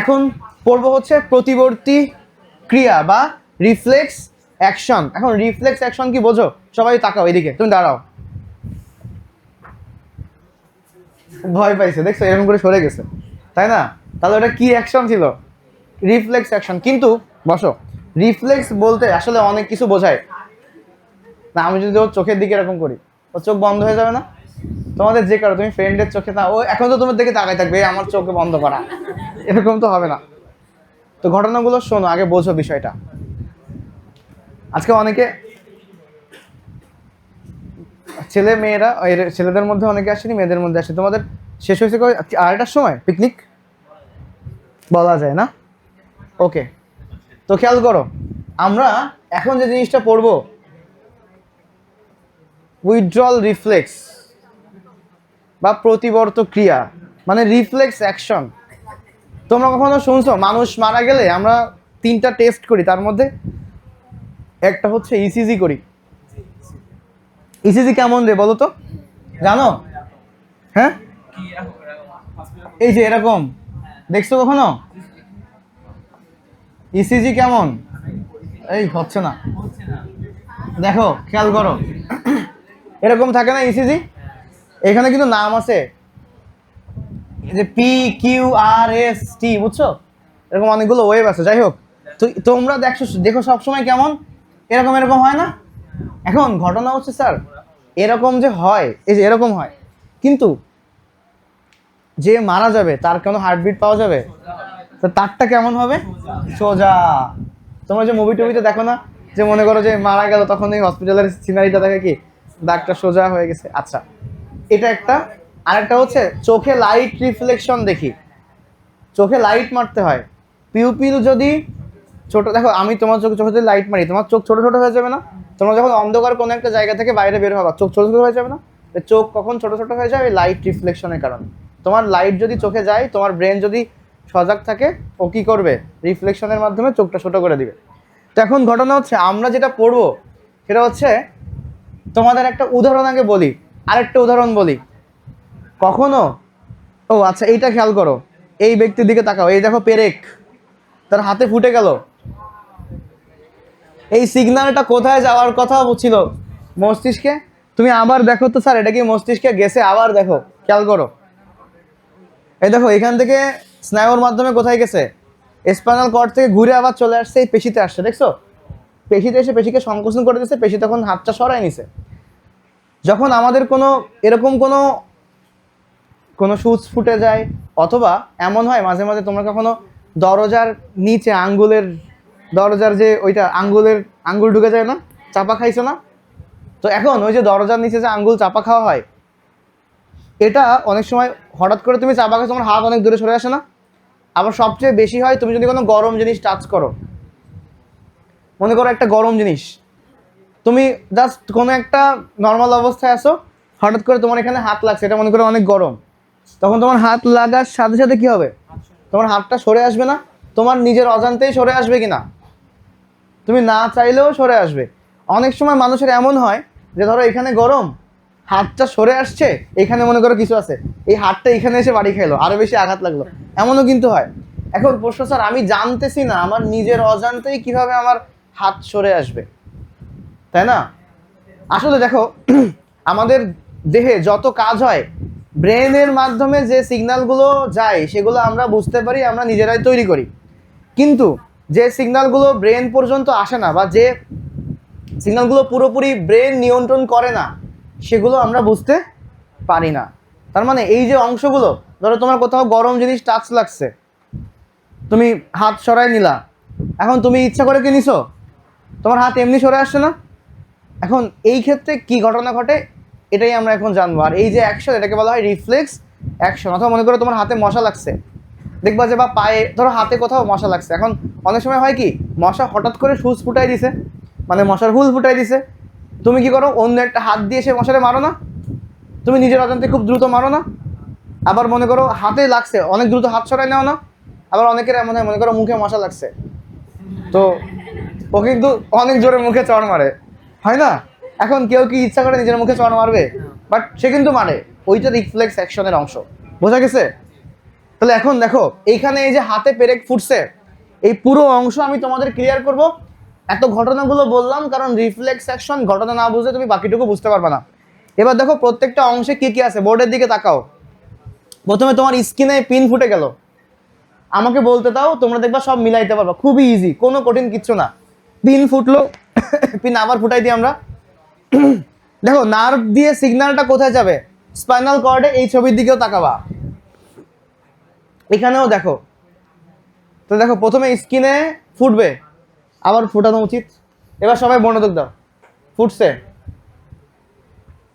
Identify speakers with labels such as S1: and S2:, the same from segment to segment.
S1: এখন পড়ব হচ্ছে প্রতিবর্তী ক্রিয়া বা রিফ্লেক্স অ্যাকশন। এখন রিফ্লেক্স অ্যাকশন কি বোঝো? সবাই তাকাও এদিকে, তুমি দাঁড়াও। ভয় পাইছে, দেখছ? এরকম করে সরে গেছে। তাই না? তাহলে ওটা কি অ্যাকশন ছিল? Reflex action. কিন্তু বসো, রিফ্লেক্স বলতে আসলে অনেক কিছু বোঝায়। না, আমি যদি ওর চোখের দিকে এরকম করি, ওর চোখ বন্ধ হয়ে যাবে না? তোমাদের যে কারও, তুমি ফ্রেন্ডের চোখে না ও এখন তো তোমার দিকে তাকাই থাকবে আমার চোখে বন্ধ করা। এরকম তো হবে না। তো ঘটনাগুলো শোনো, আগে বোঝো বিষয়টা। আজকে অনেকে ছেলে মেয়েরা ছেলেদের মধ্যে অনেকে আসেনি, মেয়েদের মধ্যে আসে তোমাদের শেষ হয়েছে? আড়াইটার সময়? পিকনিক বলা যায় না? ওকে। তো খেয়াল করো, আমরা এখন যে জিনিসটা পড়ব উইথড্রল রিফ্লেক্স বা প্রতিবর্ত ক্রিয়া মানে রিফ্লেক্স অ্যাকশন তোমরা কখনো শুনছো? মানুষ মারা গেলে আমরা তিনটা টেস্ট করি, তার মধ্যে একটা হচ্ছে ইসিজি করি। ইসিজি কেমন রে বলো তো? জানো? হ্যাঁ? এই যে এরকম। দেখছ কখনো? ইসিজি কেমন? এই হচ্ছে না। দেখো, খেয়াল করো। এরকম থাকে না ইসিজি এখানে কিন্তু নাম আছে। যে P Q R S T বুঝছ? এরকম অনেকগুলো ওয়েব আছে, যাই হোক। তোমরা দেখছ, দেখো সবসময় কেমন? এরকম এরকম হয় না? এখন ঘটনা হচ্ছে, স্যার, এরকম যে হয়, এই যে এরকম হয়। কিন্তু যে মারা যাবে, তার কোনো হার্টবিট পাওয়া যাবে? তো তারটা কেমন হবে? সোজা। তোমরা যে মুভি টুভিতে দেখো না, যে মনে করো যে মারা গেল, তখন এই হসপিটালের সিনারিটা দেখে কি? ডাক্তার সোজা হয়ে গেছে। আচ্ছা। এটা একটা। আরেকটা হচ্ছে চোখে লাইট রিফ্লেকশন দেখি। চোখে লাইট মারতে হয়। পিউপিল যদি ছোট দেখো, আমি তোমার চোখে চোখে যদি লাইট মারি, তোমার চোখ ছোট ছোট হয়ে যাবে না? তোমরা যখন অন্ধকার কোনো একটা জায়গা থেকে বাইরে বের হবা, চোখ ছোট ছোট হয়ে যাবে না? চোখ কখন ছোট ছোট হয়ে যায় লাইট রিফ্লেকশনের কারণে। তোমার লাইট যদি চোখে যায়, তোমার ব্রেন যদি সজাগ থাকে, ও কি করবে? রিফ্লেকশনের মাধ্যমে চোখটা ছোট করে দিবে। তো এখন ঘটনা হচ্ছে, আমরা যেটা পড়ব, সেটা হচ্ছে তোমাদের একটা উদাহরণ আগে বলি। আরেকটা উদাহরণ বলি। কখনো? ও আচ্ছা এইটা খেয়াল করো। এই ব্যক্তির দিকে তাকাও। এই দেখো পেরেক। তার হাতে ফুটে গেল। এই সিগন্যালটা কোথায় যাওয়ার কথা ছিল? মস্তিষ্কে? তুমি আবার দেখো তো স্যার, এটা কি মস্তিষ্কে গেছে? আবার দেখো। খেয়াল করো। এই দেখো, এখান থেকে স্নায়ুর মাধ্যমে কোথায় গেছে? স্পাইনাল কর্ড থেকে ঘুরে আবার চলে আসছে, এই পেশিতে আসছে, দেখছ? পেশিতে এসে পেশিকে সংকোচন করে দিচ্ছে পেশি তখন হাতটা সরাই নিছে। যখন আমাদের কোনো, এরকম কোনো কোনো সুচ ফুটে যায়, অথবা এমন হয় মাঝে মাঝে তোমরা কখনো দরজার নিচে আঙ্গুলের, দরজার যে ওইটা আঙ্গুলের, আঙ্গুল ঢুকে যায় না? চাপা খাইছো না? তো এখন ওই যে দরজার নিচে যে আঙ্গুল চাপা খাওয়া হয়, এটা অনেক সময় হঠাৎ করে তুমি চাপা খাও তোমার হাত অনেক দূরে সরে আসে না? আবার সবচেয়ে বেশি হয় তুমি যদি কোনো গরম জিনিস টাচ করো, মনে করো একটা গরম জিনিস তুমি জাস্ট কোনো একটা নর্মাল অবস্থায় আসো হঠাৎ করে তোমার এখানে হাত লাগছে, এটা মনে করো অনেক গরম। তখন তোমার হাত লাগার সাথে সাথে কি হবে? তোমার হাতটা সরে আসবে না? তোমার নিজের অজান্তেই সরে আসবে কি না তুমি না চাইলেও সরে আসবে। অনেক সময় মানুষের এমন হয় যে ধরো এখানে গরম, হাতটা সরে আসছে, এখানে মনে করো কিছু আছে। এই হাতটা এখানে এসে বাড়ি খাইলো, আরও বেশি আঘাত লাগল। এমনও কিন্তু হয়। এখন প্রশ্ন, স্যার, আমি জানতেছি না, আমার নিজের অজান্তেই কীভাবে আমার হাত সরে আসবে? তাই না? আসলে দেখো, আমাদের দেহে যত কাজ হয়, ব্রেনের মাধ্যমে যে সিগনালগুলো যায়, সেগুলো আমরা বুঝতে পারি, আমরা নিজেরাই তৈরি করি। কিন্তু যে সিগনালগুলো ব্রেন পর্যন্ত আসে না বা যে সিগনালগুলো পুরোপুরি ব্রেন নিয়ন্ত্রণ করে না, সেগুলো আমরা বুঝতে পারি না। তার মানে এই যে অংশগুলো, ধরো তোমার কোথাও গরম জিনিস টাচ লাগছে, তুমি হাত সরাই নিলা, এখন তুমি ইচ্ছা করে কি নিছো? তোমার হাত এমনি সরে আসছে না? এখন এই ক্ষেত্রে কি ঘটনা ঘটে, এটাই আমরা এখন জানব। আর এই যে অ্যাকশন এটাকে বলা হয় রিফ্লেক্স অ্যাকশন অথবা মনে করো তোমার হাতে মশা লাগছে। দেখবা যে বা পায়ে, ধরো হাতে কোথাও মশা লাগছে। এখন অনেক সময় হয় কি, মশা হঠাৎ করে সুচ ফুটাই দিছে মানে মশার হুল ফুটাই দিছে। তুমি কি করো, অন্য একটা হাত দিয়ে সে মশারে মারো না? তুমি নিজের অজান্তে খুব দ্রুত মারো না? আবার মনে করো হাতে লাগছে, অনেক দ্রুত হাত সরাই নাও না? আবার অনেকের এমন হয়, মনে করো মুখে মশা লাগছে। তো ও কিন্তু অনেক জোরে মুখে চড় মারে। হয় না? এখন কেউ কি ইচ্ছা করে নিজের মুখে চড় মারবে? বাট সে কিন্তু মারে ওইটা রিফ্লেক্স অ্যাকশনের অংশ। বোঝা গেছে? তাহলে এখন দেখো, এইখানে এই যে হাতে পেরেক ফুটছে, এই পুরো অংশ আমি তোমাদের ক্লিয়ার করব। এত ঘটনাগুলো বললাম কারণ রিফ্লেক্স অ্যাকশন ঘটনা না বুঝলে তুমি বাকিটুকু বুঝতে পারবে না। এবার দেখো, প্রত্যেকটা অংশে কি কি আছে? বোর্ডের দিকে তাকাও। প্রথমে তোমার স্কিনে পিন ফুটে গেল। আমাকে বলতে দাও, তোমরা দেখবা সব মিলাইতে পারবা। খুবই ইজি কোনো কঠিন কিচ্ছু না। পিন ফুটলো পিন আবার ফুটাই দিই আমরা। দেখো নার্ভ দিয়ে সিগন্যালটা কোথায় যাবে? স্পাইনাল কর্ডে এই ছবির দিকেও তাকাবা। এখানেও দেখো। তো দেখো, প্রথমে স্কিনে ফুটবে, আবার ফুটানো উচিত। এবার সবাই মনোযোগ দাও। ফুটছে।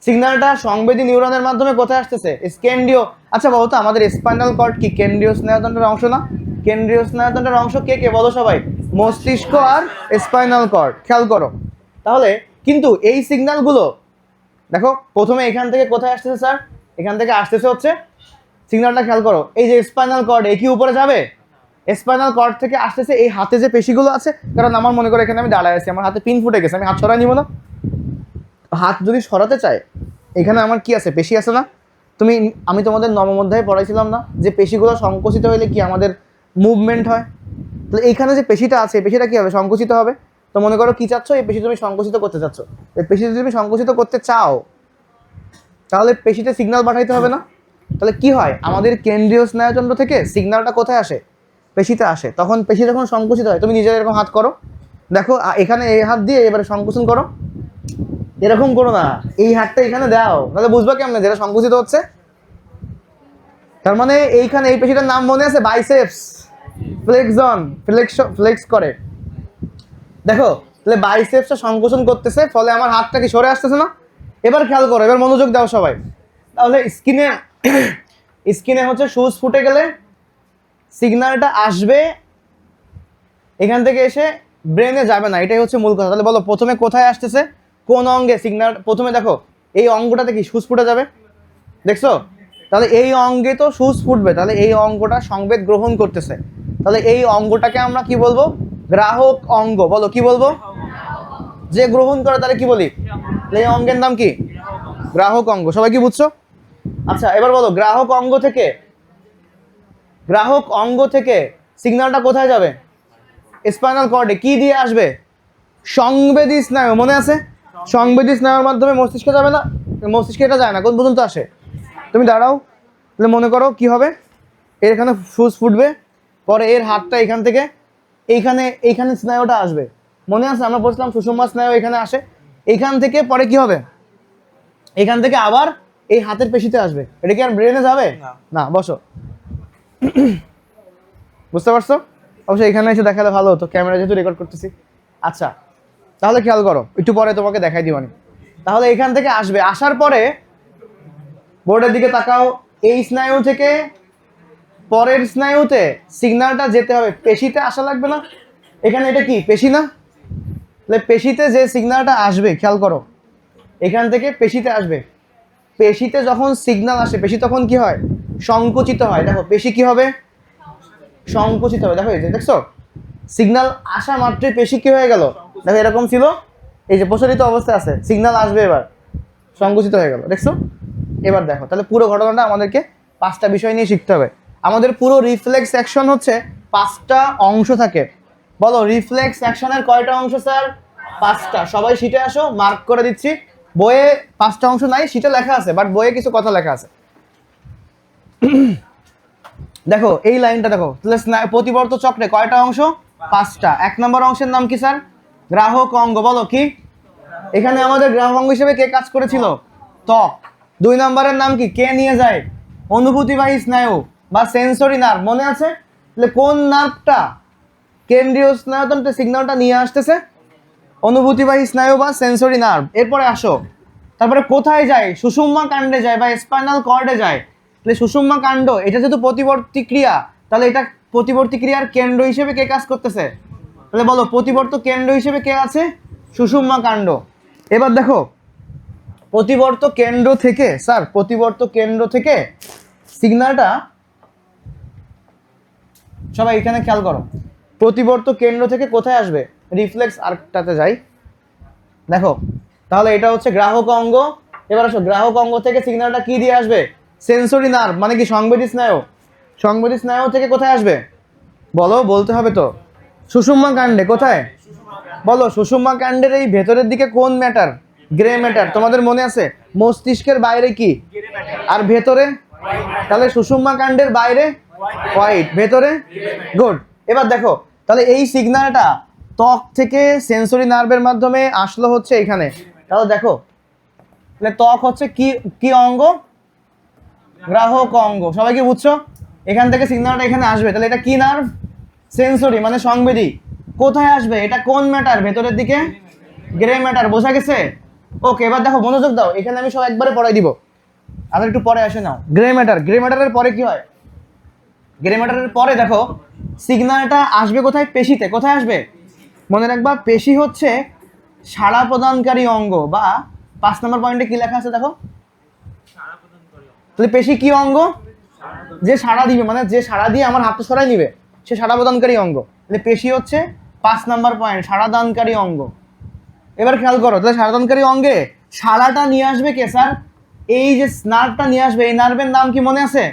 S1: সিগন্যালটা সংবেদী নিউরনের মাধ্যমে কোথায় আসতেছে? স্কেন্ডিও আচ্ছা বলো তো, আমাদের স্পাইনাল কর্ড কি? কেন্দ্রীয় স্নায়ুতন্ত্রের অংশ না? কেন্দ্রীয় স্নায়ুতন্ত্রের অংশ কে কে? বলো সবাই। মস্তিষ্ক আর স্পাইনাল কর্ড খেয়াল করো। তাহলে কিন্তু এই সিগন্যালগুলো দেখো, প্রথমে এখান থেকে কোথায় আসতেছে, স্যার? এখান থেকে আসতেছে হচ্ছে সিগন্যালটা খেয়াল করো, এই যে স্পাইনাল কর্ড এ কি উপরে যাবে? স্পাইনাল কর্ড থেকে আসতেছে এই হাতে যে পেশিগুলো আছে, কারণ আমার মনে করো এখানে আমি দাঁড়ায় আছি, আমার হাতে পিন ফুটে গেছে, আমি হাত সরাই নিব না। হাত যদি সরাতে চায় এখানে আমার কি আছে? পেশি আছে না? তুমি, আমি তোমাদের নবম অধ্যায়ে পড়াইছিলাম না, যে পেশিগুলো সংকুচিত হইলে কি আমাদের মুভমেন্ট হয়? তাহলে এইখানে যে পেশিটা আছে পেশিটা কি হবে সংকুচিত হবে? তো মনে করো কি চাচ্ছ? এই পেশি তুমি সংকুচিত করতে চাচ্ছ। এই পেশি যদি তুমি সংকুচিত করতে চাও, তাহলে পেশিতে সিগনাল পাঠাইতে হবে না? তাহলে কি হয়? আমাদের কেন্দ্রীয় স্নায়ুতন্ত্র থেকে সিগনালটা কোথায় আসে? পেশিতে আসে। তখন পেশি যখন সংকুচিত হয়, তুমি নিজের এরকম হাত করো। দেখো এখানে এই হাত দিয়ে এবারে সংকুচন করো। এরকম করো না। এই হাতটা এখানে দাও। তাহলে বুঝবা কেমনে যেটা সংকুচিত হচ্ছে? তার মানে এইখানে এই পেশিটার নাম মনে আছে? বাইসেপস ফ্লেক্সন, ফ্লেক্স ফ্লেক্স করে। দেখো, তাহলে বাইসেপসটা সংকোচন করতেছে, ফলে আমার হাতটা কি সরে আসতেছে না? এবার খেয়াল করো, এবার মনোযোগ দাও সবাই। তাহলে স্কিনে স্কিনে হচ্ছে সুচ ফুটে গেলে সিগন্যালটা আসবে, এখান থেকে এসে ব্রেনে যাবে না, এটাই হচ্ছে মূল কথা। তাহলে বলো, প্রথমে কোথায় আসতেছে? কোন অঙ্গে সিগন্যাল, প্রথমে দেখো, এই অঙ্গটাতে কি সুচ ফুটে যাবে? দেখছ? তাহলে এই অঙ্গে তো সুচ ফুটবে, তাহলে এই অঙ্গটা সংবেদ গ্রহণ করতেছে। তাহলে এই অঙ্গটাকে আমরা কি বলব? গ্রাহক অঙ্গ। বলো, কি বলব? যে গ্রহণ করে, তাহলে কি বলি? এই অঙ্গের নাম কি? গ্রাহক অঙ্গ। সবাই কি বুঝছ? আচ্ছা এবার বলো, গ্রাহক অঙ্গ থেকে, গ্রাহক অঙ্গ থেকে সিগন্যালটা কোথায় যাবে? স্পাইনাল কর্ডে কি দিয়ে আসবে? সংবেদী স্নায়ু, মনে আছে? সংবেদী স্নায়ুর মাধ্যমে মস্তিষ্কে যাবে না? মস্তিষ্কে এটা যায় না কোন পর্যন্ত আসে? তুমি দাঁড়াও, তাহলে মনে করো কি হবে? এর এখানে ফুস ফুটবে। পরে এর হাতটা এখান থেকে এইখানে এইখানে স্নায়ুটা আসবে। মনে আছে? আমরা বলছিলাম সুষমা স্নায়ু এখানে আসে। এইখান থেকে পরে কি হবে? এখান থেকে আবার এই হাতের পেশিতে আসবে। এটা কি আর ব্রেনে যাবে?
S2: না।
S1: না বসো। বুঝতে পারছ? অবশ্যই এখানে এসে দেখালে ভালো হতো। ক্যামেরা যেহেতু রেকর্ড করতেছি। আচ্ছা তাহলে খেয়াল করো একটু পরে তোমাকে দেখাই দিবানি তাহলে এখান থেকে আসবে। আসার পরে বোর্ডের দিকে তাকাও। এই স্নায়ু থেকে পরের স্নায়ুতে সিগনালটা যেতে হবে। পেশিতে আসা লাগবে না। এখানে এটা কি? পেশি না? তাহলে পেশিতে যে সিগনালটা আসবে, খেয়াল করো। এখান থেকে পেশিতে আসবে। পেশিতে যখন সিগনাল আসে, পেশি তখন কি হয়? সংকুচিত হয়। দেখো, পেশি কি হবে? সংকুচিত হবে। দেখো এই যে, দেখছ? সিগনাল আসা মাত্রই পেশি কি হয়ে গেল? দেখো, এরকম ছিল। এই যে প্রচলিত অবস্থায় আছে। সিগনাল আসবে এবার। সংকুচিত হয়ে গেল। দেখছ? এবার দেখো। তাহলে পুরো ঘটনাটা আমাদেরকে পাঁচটা বিষয় নিয়ে শিখতে হবে। আমাদের পুরো রিফ্লেক্স অ্যাকশন হচ্ছে পাঁচটা অংশ থাকে। বলো রিফ্লেক্স অ্যাকশনের কয়টা অংশ, স্যার? পাঁচটা। সবাই সিটে আসো মার্ক করে দিচ্ছি। বইয়ে পাঁচটা অংশ নাই সিটে লেখা আছে বাট বইয়ে কিছু কথা লেখা আছে। দেখো, এই লাইনটা দেখো। প্রতিবর্ত চক্রে কয়টা অংশ? পাঁচটা। এক নম্বর অংশের নাম কি, স্যার? গ্রাহক অঙ্গ। বলো, কি? এখানে আমাদের গ্রাহক অঙ্গ হিসেবে কে কাজ করেছিল? ত্বক দুই নম্বরের নাম কি? কে নিয়ে যায়? অনুভূতিবাহী স্নায়ু। বা সেন্সরি নার্ভ মনে আছে? তাহলে কোন নার্ভটা কেন্দ্রীয় স্নায়ুতন্ত্রে সিগন্যালটা নিয়ে আসতেছে? অনুভূতিবাহী স্নায়ু বা সেন্সরি নার্ভ এরপরে আসো। তারপরে কোথায় যায়? সুষুম্মা কাণ্ডে যায় বা স্পাইনাল কর্ডে যায়। তাহলে সুষুম্মা কাণ্ড, এটা যেহেতু প্রতিবর্তী ক্রিয়া, তাহলে এটা প্রতিবর্তী ক্রিয়ার কেন্দ্র হিসেবে কে কাজ করতেছে? তাহলে বলো, প্রতিবর্ত কেন্দ্র হিসেবে কে আছে? সুষুম্মা কাণ্ড। এবার দেখো, প্রতিবর্ত কেন্দ্র থেকে স্যার প্রতিবর্ত কেন্দ্র থেকে সিগন্যালটা সবাই এখানে খেয়াল করো। প্রতিবর্ত কেন্দ্র থেকে কোথায় আসবে? রিফ্লেক্স আর্কটাতে যাই। দেখো, তাহলে এটা হচ্ছে গ্রাহক অঙ্গ। এবার আসো, গ্রাহক অঙ্গ থেকে সিগন্যালটা কি দিয়ে আসবে? সেন্সরি নার্ভ মানে কি সংবেদী স্নায়ু? সংবেদী স্নায়ু থেকে কোথায় আসবে? বলো, বলতে হবে তো। সুষুম্মা কাণ্ডে, কোথায়? বলো, সুষুম্মা কাণ্ডের এই ভেতরের দিকে কোন ম্যাটার? গ্রে ম্যাটার, তোমাদের মনে আছে? মস্তিষ্কের বাইরে কি? আর ভেতরে? তাহলে সুষুম্মা কাণ্ডের বাইরে হোয়াইট ভেতরে? গুড এবার দেখো, তাহলে এই সিগন্যালটা ত্বক থেকে সেন্সরি নার্ভের মাধ্যমে আসলো হচ্ছে এখানে। তাহলে দেখো, তাহলে ত্বক হচ্ছে কি কি অঙ্গ? গ্রাহক অঙ্গ। সবাই কি বুঝছ? এখান থেকে সিগন্যালটা এখানে আসবে। তাহলে এটা কি নার্ভ সেন্সরি মানে সংবেদী। কোথায় আসবে? এটা কোন ম্যাটার ভেতরের দিকে? গ্রে ম্যাটার বোঝা গেছে? ওকে এবার দেখো, মনোযোগ দাও। এখানে আমি সব একবারে পড়াই দিব। আর একটু পরে আসে নাও। গ্রে ম্যাটার গ্রে ম্যাটারের পরে কি হয়? গ্রে ম্যাটারের পরে দেখো, সিগন্যালটা আসবে কোথায়? পেশিতে। কোথায় আসবে? মনে রাখবা, পেশি হচ্ছে সাড়া প্রদানকারী অঙ্গ বা পাঁচ নম্বর পয়েন্টে কি লেখা আছে দেখো? তাহলে পেশি কি অঙ্গ? যে সাড়া দিবে মানে যে সাড়া দিয়ে আমার হাতটা সরাই নিবে, সে সাড়া প্রদানকারী অঙ্গ। তাহলে পেশি হচ্ছে পাঁচ নাম্বার পয়েন্ট, সাড়া দানকারী অঙ্গ। এবার খেয়াল করো, তাহলে সাড়া দানকারী অঙ্গে সাড়াটা নিয়ে আসবে কে, স্যার? এই যে নার্ভটা নিয়ে আসবে, এই নার্ভের নাম কি মনে আছে?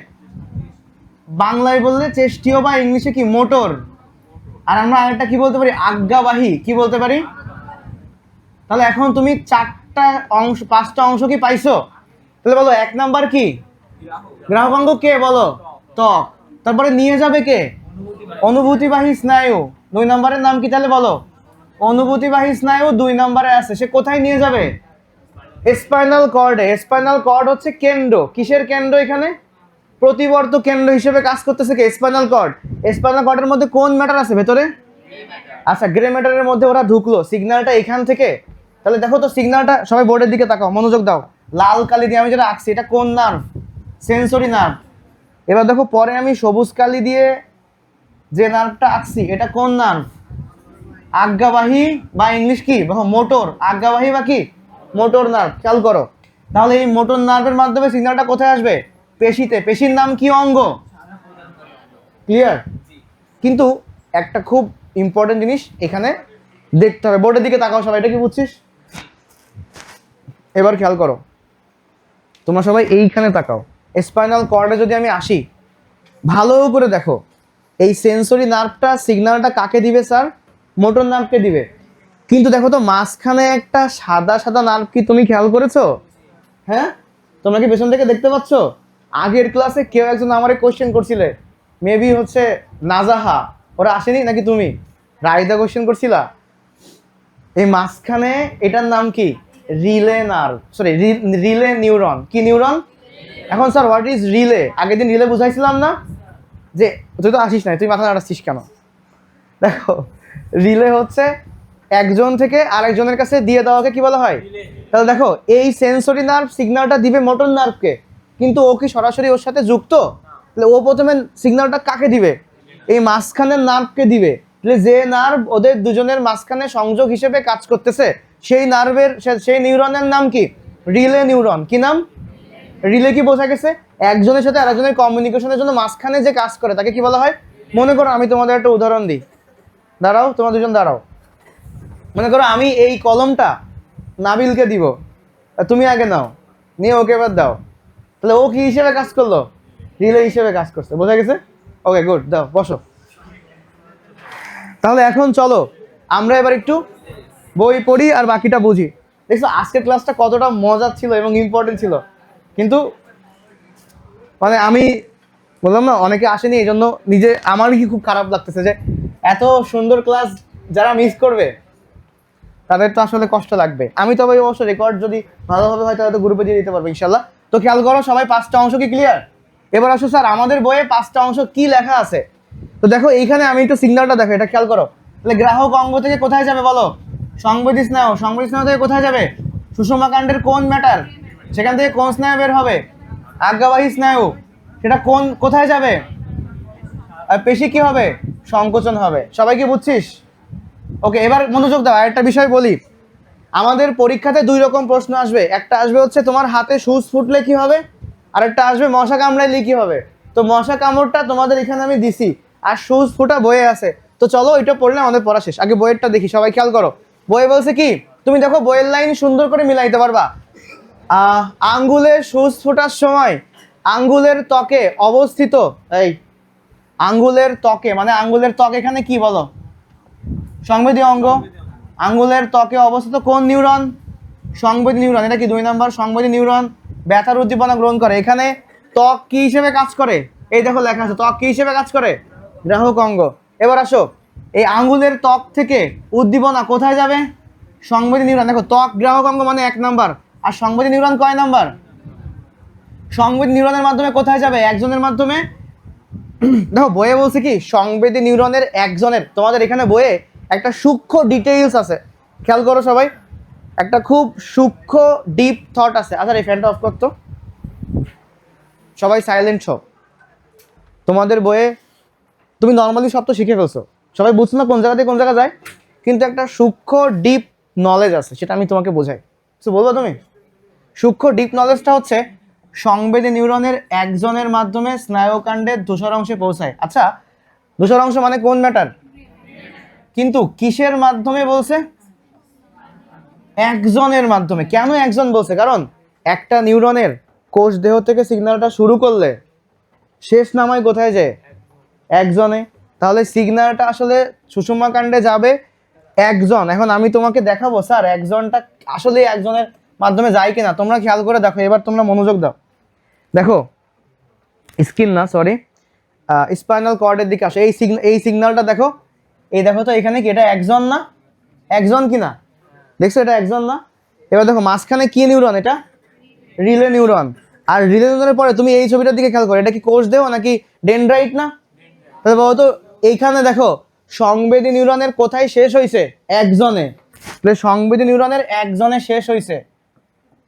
S1: বাংলায় বললে চেষ্টীয় বা ইংলিশে কি? মোটর। আর আমরা আরেকটা কি বলতে পারি? আজ্ঞাবাহী। কি বলতে পারি? তাহলে এখন তুমি চারটা অংশ, পাঁচটা অংশ কি পাইছো? তাহলে বলো, এক নাম্বার কি? গ্রাহক অঙ্গ কে বলো? ত্বক। তারপরে নিয়ে যাবে কে? অনুভূতিবাহী স্নায়ু। দুই নম্বরের নাম কি তাহলে বলো? অনুভূতিবাহী স্নায়ু দুই নম্বরে আছে। সে কোথায় নিয়ে যাবে? স্পাইনাল কর্ডে। স্পাইনাল কর্ড হচ্ছে কেন্দ্র। কিসের কেন্দ্র এখানে? প্রতিবর্ত কেন্দ্র হিসেবে কাজ করতেছে কে? স্পাইনাল কর্ড স্পাইনাল কর্ডের মধ্যে কোন ম্যাটার আছে ভেতরে? আচ্ছা গ্রে ম্যাটারের মধ্যে ওরা ঢুকলো। সিগন্যালটা এখান থেকে। তাহলে দেখো তো সিগন্যালটা সবাই বোর্ডের দিকে তাকাও, মনোযোগ দাও। লাল, কালি দিয়ে আমি যেটা আঁকছি, এটা কোন নার্ভ সেন্সরি নার্ভ এবার দেখো, পরে আমি সবুজ, কালি দিয়ে যে নার্ভটা আঁকছি, এটা কোন নার্ভ আজ্ঞাবাহী বা ইংলিশ কি? দেখো মোটর আজ্ঞাবাহী বা কি? মোটর নার্ভ খেয়াল করো। তাহলে এই মোটর নার্ভের মাধ্যমে সিগন্যালটা কোথায় আসবে? পেশিতে, পেশির নাম কি অঙ্গ? ক্লিয়ার কিন্তু একটা খুব ইম্পর্টেন্ট জিনিস এখানে দেখতে হবে। বোর্ডের দিকে তাকাও সবাই, এটা কি বুঝছিস? এবার খেয়াল করো। তোমরা সবাই এইখানে তাকাও। স্পাইনাল কর্ডে যদি আমি আসি, ভালো করে দেখো। এই সেন্সরি নার্ভটা সিগন্যালটা কাকে দিবে স্যার মোটর নার্ভকে দিবে। কিন্তু দেখো তো, মাঝখানে একটা সাদা সাদা নার্ভ কি তুমি খেয়াল করেছ? হ্যাঁ? তোমরা কি পেছন থেকে দেখতে পাচ্ছ? আগের ক্লাসে কেউ একজন আমারে কোশ্চেন করছিলে মেবি হচ্ছে নাজাহা ওরা আসেনি নাকি তুমি? রাইদা কোশ্চেন করছিলা? এই মাঝখানে এটার নাম কি? Relay nerve sorry relay neuron কি নিউরন এখন স্যার হোয়াট ইজ রিলে? আগের দিন রিলে বুঝাইছিলাম না যে তুই তো আসিস না তুই মাথা নাড়াচ্ছিস কেন? দেখো রিলে হচ্ছে একজন থেকে আরেকজনের কাছে দিয়ে দেওয়াকে কি বলা হয়? তাহলে দেখো এই সেন্সরি নার্ভ সিগন্যালটা দিবে মোটর নার্ভকে কিন্তু ও কি সরাসরি ওর সাথে যুক্ত? তাহলে ও প্রথমে সিগন্যালটা কাকে দিবে? এই মাঝখানের নার্ভকে দিবে। তাহলে যে নার্ভ ওদের দুজনের মাঝখানে সংযোগ হিসেবে কাজ করতেছে, সেই নার্ভের সেই নিউরনের নাম কি? রিলে নিউরন কি নাম? রিলে কি বোঝা গেছে? একজনের সাথে আরেকজনের কমিউনিকেশনের জন্য মাঝখানে যে কাজ করে, তাকে কি বলা হয়? মনে করো আমি তোমাদের একটা উদাহরণ দিই। দাঁড়াও, তোমরা দুজন দাঁড়াও। মনে করো আমি এই কলমটা নাবিলকে দিব। তুমি আগে নাও, নিয়ে ওকে এবার দাও। তাহলে ও কি হিসেবে কাজ করল? রিলে হিসেবে কাজ করছে, বোঝা গেছে? ওকে গুড দাও, বসো। তাহলে এখন চলো, আমরা এবার একটু বই পড়ি আর বাকিটা বুঝি। দেখছ, আজকের ক্লাসটা কতটা মজার ছিল এবং ইম্পর্টেন্ট ছিল। কিন্তু মানে আমি বললাম না, অনেকে আসেনি এই জন্য নিজে আমার কি খুব খারাপ লাগতেছে যে এত সুন্দর ক্লাস যারা মিস করবে, তাদের তো আসলে কষ্ট লাগবে। আমি তবে অবশ্য রেকর্ড যদি ভালোভাবে হয়, তাহলে তো গ্রুপে দিয়ে দিতে পারব ইনশাল্লাহ তো খেয়াল করো, সবাই পাঁচটা অংশ কি ক্লিয়ার এবার আসো স্যার আমাদের বইয়ে পাঁচটা অংশ কি লেখা আছে? তো দেখো, এইখানে আমি একটু সিগন্যালটা দেখো, এটা খেয়াল করো। তাহলে গ্রাহক অঙ্গ থেকে কোথায় যাবে বলো? সংবেদী স্নায়ু সংবেদী স্নায়ু থেকে কোথায় যাবে? সুষমা কাণ্ডের কোন ম্যাটার সেখান থেকে কোন স্নায়ু বের হবে? আজ্ঞাবাহী স্নায়ু সেটা কোন, কোথায় যাবে? আর পেশি কি হবে? সংকোচন হবে। সবাই কি বুঝছিস? ওকে এবার মনোযোগ দাও, আরেকটা বিষয় বলি। আমাদের পরীক্ষাতে দুই রকম প্রশ্ন আসবে। একটা আসবে হচ্ছে তোমার হাতে সুচ ফুটলে কি হবে? আর একটা আসবে মশা কামড়াইলে কি হবে? তো মশা কামড়টা তোমাদের এখানে আমি দিছি, আর সুচ ফুটা বইয়ে আছে। তো চলো ওইটা পড়লে আমাদের পড়া শেষ। আগে বইয়েরটা দেখি, সবাই খেয়াল করো। বইয়ে বলছে কি, তুমি দেখো বইয়ের লাইন সুন্দর করে মিলাইতে পারবা। আঙ্গুলের সুচ ফোটার সময় আঙ্গুলের ত্বকে অবস্থিত, এই, আঙ্গুলের ত্বকে মানে আঙ্গুলের ত্বক এখানে কি বলো? সংবেদী অঙ্গ? আঙ্গুলের ত্বকে অবস্থিত কোন নিউরন? সংবেদী নিউরন। এটা কি দুই নাম্বার? সংবেদী নিউরন। ব্যথার উদ্দীপনা গ্রহণ করে। এখানে ত্বক কি হিসেবে কাজ করে? এই দেখো লেখা আছে। ত্বক কি হিসেবে কাজ করে? গ্রাহক অঙ্গ। এবার আসো। এই আঙ্গুলের ত্বক থেকে উদ্দীপনা কোথায় যাবে? সংবেদী নিউরন। দেখো, ত্বক গ্রাহক অঙ্গ মানে এক নাম্বার। আর সংবেদী নিউরন কয় নাম্বার? সংবেদী নিউরনের মাধ্যমে কোথায় যাবে? একজনের মাধ্যমে। দেখো, বইয়ে বলছে কি? সংবেদী নিউরনের একজনের। তোমাদের এখানে বইয়ে একটা সূক্ষ্ম ডিটেইলস আছে। খেয়াল করো সবাই, একটা খুব সূক্ষ্ম ডিপ থট আছে। আচ্ছা এই ফ্যানটা অফ করতো। সবাই সাইলেন্ট সব তোমাদের বইয়ে, তুমি নর্মালি সব তো শিখে ফেলছো। সবাই বুঝছ না কোন জায়গা থেকে কোন জায়গা যায়? কিন্তু একটা সূক্ষ্ম ডিপ নলেজ আছে, সেটা আমি তোমাকে বোঝাই। তো বলব তুমি? সূক্ষ্ম ডিপ নলেজটা হচ্ছে সংবেদী নিউরনের একজনের মাধ্যমে স্নায়ুকাণ্ডের ধূসর অংশে পৌঁছায়। আচ্ছা ধূসর অংশ মানে কোন ম্যাটার কিন্তু কিসের মাধ্যমে বলছে? একজনের মাধ্যমে। কেন একজন বলছে? কারণ একটা নিউরনের কোষ দেহ থেকে সিগন্যালটা শুরু করলে শেষ নামায় কোথায় যায়? একজনে। তাহলে সিগন্যালটা আসলে সুষমা কাণ্ডে যাবে একজন। এখন আমি তোমাকে দেখাবো, স্যার, একজনটা আসলে একজনের মাধ্যমে যায় কিনা? তোমরা খেয়াল করে দেখো, এবার তোমরা মনোযোগ দাও। দেখো, স্কিন না সরি স্পাইনাল কর্ডের দিকে আসো। এই সিগন্যাল এই সিগন্যালটা দেখো এই দেখো তো, এখানে কি, এটা একজন না? একজন কি না? দেখছ, এটা একজন না? এবার দেখো, মাঝখানে কি নিউরন এটা? Relay neuron. আর রিলে নিউরনের পরে তুমি এই ছবিটার দিকে খেয়াল করো, এটা কি কোষ দেও নাকি ডেনড্রাইট না? তাহলে বলো তো, এইখানে দেখো, সংবেদী নিউরনের কোথায় শেষ হয়েছে একজনে। তাহলে সংবেদী নিউরনের একজনে শেষ হয়েছে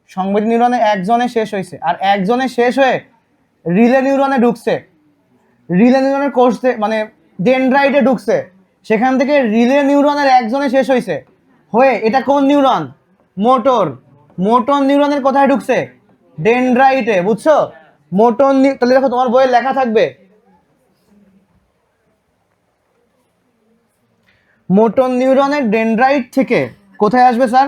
S1: সংবেদী নিউরনে একজনে শেষ হয়েছে আর একজনে শেষ হয়ে রিলে নিউরনে ঢুকছে। রিলে নিউরনের কোষে মানে ডেনড্রাইটে ঢুকছে। সেখান থেকে রিলে নিউরনের একজনে শেষ হয়েছে হয়ে, এটা কোন নিউরন? মোটর। মোটর নিউরনের কোথায় ঢুকছে? ডেনড্রাইটে, বুঝছ? মোটর তাহলে দেখো তোমার বইয়ে লেখা থাকবে। মোটর নিউরনের ডেনড্রাইট থেকে কোথায় আসবে, স্যার?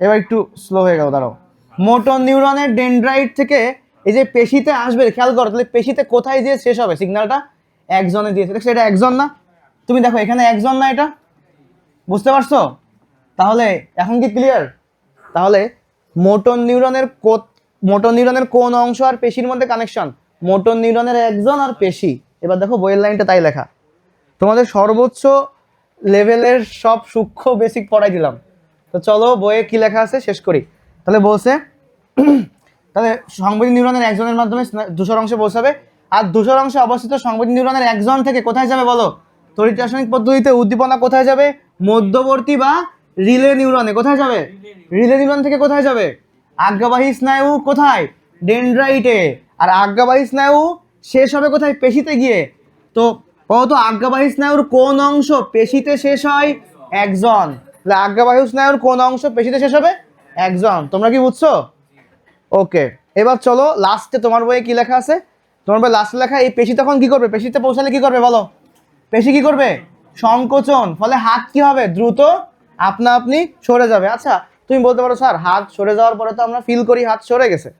S1: এবার একটু স্লো হয়ে গেল, দাঁড়াও। মোটর নিউরনের ডেনড্রাইট থেকে এই যে পেশিতে আসবে, খেয়াল করো, তাহলে পেশিতে কোথায় দিয়ে শেষ হবে? সিগন্যালটা একজনে দিয়েছে। দেখছ এটা একজন না তুমি দেখো, এখানে একজন না এটা? বুঝতে পারছ? তাহলে, এখন কি ক্লিয়ার তাহলে, মোটর নিউরনের মোটর নিউরনের কোন অংশ আর পেশির মধ্যে কানেকশন মোটর নিউরনের একজন আর পেশি। এবার দেখো, বইয়ের লাইনটা তাই লেখা। তোমাদের সর্বোচ্চ লেভেলের সব সূক্ষ্ম বেসিক পড়াই দিলাম। তো চলো, বইয়ে কি লেখা আছে শেষ করি। তাহলে বলছে, তাহলে সংবেদী নিউরনের একজনের মাধ্যমে ধূসর অংশে পৌঁছাবে আর ধূসর অংশে অবস্থিত সংবেদী নিউরনের একজন থেকে কোথায় যাবে বলো? তড়িৎ রাসায়নিক পদ্ধতিতে উদ্দীপনা কোথায় যাবে? মধ্যবর্তী বা রিলে নিউরনে কোথায় যাবে? রিলে নিউরন থেকে কোথায় যাবে? আজ্ঞাবাহী স্নায়ু কোথায়? ডেনড্রাইটে। আর আজ্ঞাবাহী স্নায়ু শেষ হবে কোথায়? পেশিতে গিয়ে। তো কত আজ্ঞাবাহী স্নায়ুর কোন অংশ পেশিতে শেষ হয়? একজন। তাহলে আজ্ঞাবাহী স্নায়ুর কোন অংশ পেশিতে শেষ হবে? একজন। তোমরা কি বুঝছ? ওকে। এবার চলো লাস্টে তোমার বইয়ে কি লেখা আছে? তোমার বইয়ে লাস্টে লেখা এই পেশি তখন কি করবে? পেশিতে পৌঁছালে কি করবে বলো? পেশি কি করবে? সংকোচন। ফলে হাত কি হবে? দ্রুত আপনা আপনি সরে যাবে। আচ্ছা তুমি বলতে পারো, স্যার, হাত সরে যাওয়ার পরে তো আমরা ফিল করি হাত সরে গেছে।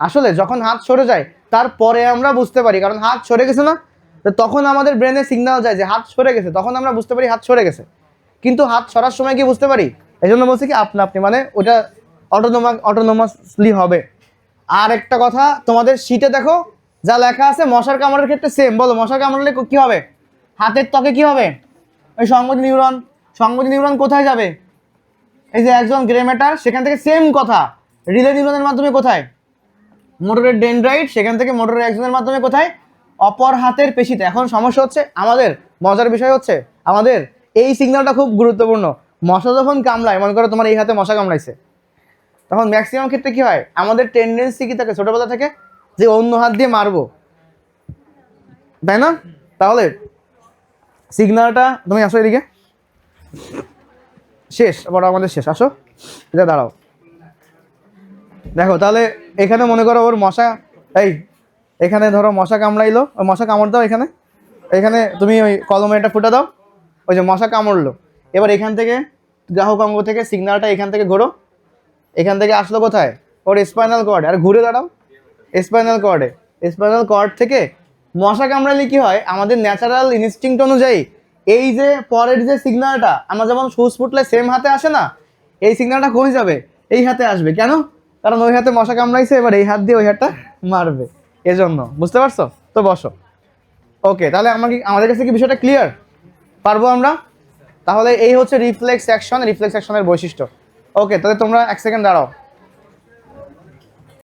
S1: আসলে যখন হাত সরে যায়, তারপরে আমরা বুঝতে পারি, কারণ হাত সরে গেছে না? তো তখন আমাদের ব্রেনে সিগন্যাল যায় যে হাত সরে গেছে। তখন আমরা বুঝতে পারি হাত সরে গেছে। কিন্তু হাত সরার সময় কি বুঝতে পারি? এই জন্য বলছি কি, আপনা আপনি মানে ওটা অটোনোমা অটোনোমাসলি হবে। আর একটা কথা, তোমাদের শীটে দেখো, যা লেখা আছে, মশার কামড়ের ক্ষেত্রে সেম বলো, মশার কামড়লে কি হবে? হাতের ত্বকে কি হবে? ওই সংগতি নিউরন সংগতি নিউরন কোথায় যাবে? এই যে একজন গ্রে ম্যাটার সেখান থেকে সেম কথা। রিলে নিউরনের মাধ্যমে কোথায়? মোটরের ডেনড্রাইট সেখান থেকে মোটরের একজনের মাধ্যমে কোথায়? অপর হাতের পেশিতে। এখন সমস্যা হচ্ছে আমাদের, মজার বিষয় হচ্ছে আমাদের এই সিগন্যালটা খুব গুরুত্বপূর্ণ। মশা যখন কামড়ায়, মনে করো তোমার এই হাতে মশা কামড়াইছে, তখন ম্যাক্সিমাম ক্ষেত্রে কি হয়? আমাদের টেন্ডেন্সি কি থাকে? ছোটবেলা থেকে যে অন্য হাত দিয়ে মারবো। তাই না? তাহলে সিগন্যালটা তুমি আসো এদিকে। শেষ, আবার আমাদের শেষ, আসো। এটা দাঁড়াও। দেখো, তাহলে এখানে মনে করো ওর মশা, এই, এখানে ধরো মশা কামড়াইলো। ওই মশা কামড় দাও এখানে। এখানে তুমি ওই কলমে এটা ফুটে দাও। ওই যে মশা কামড়লো। এবার এখান থেকে গ্রাহক অঙ্গ থেকে সিগন্যালটা এখান থেকে ঘোরো। এখান থেকে আসলো কোথায়? ওর স্পাইনাল কর্ডে আর ঘুরে দাঁড়াও। স্পাইনাল কর্ডে স্পাইনাল কর্ড থেকে মশা কামড়ালে কি হয়? আমাদের ন্যাচারাল ইনস্টিংক্ট অনুযায়ী এই যে পরের যে সিগনালটা আমরা যেমন সুচ ফুটলে সেম হাতে আসে না, এই সিগনালটা কমে যাবে? এই হাতে আসবে। কেন? কারণ ওই হাতে মশা কামড়াইছে, এবার এই হাত দিয়ে ওই হাতটা মারবে। এজন্য, বুঝতে পারছ? তো বসো। ওকে তাহলে আমাকে আমাদের কাছে কি বিষয়টা ক্লিয়ার পারব আমরা? তাহলে এই হচ্ছে রিফ্লেক্স অ্যাকশন রিফ্লেক্স অ্যাকশনের বৈশিষ্ট্য। ওকে তাহলে তোমরা এক সেকেন্ড দাঁড়াও।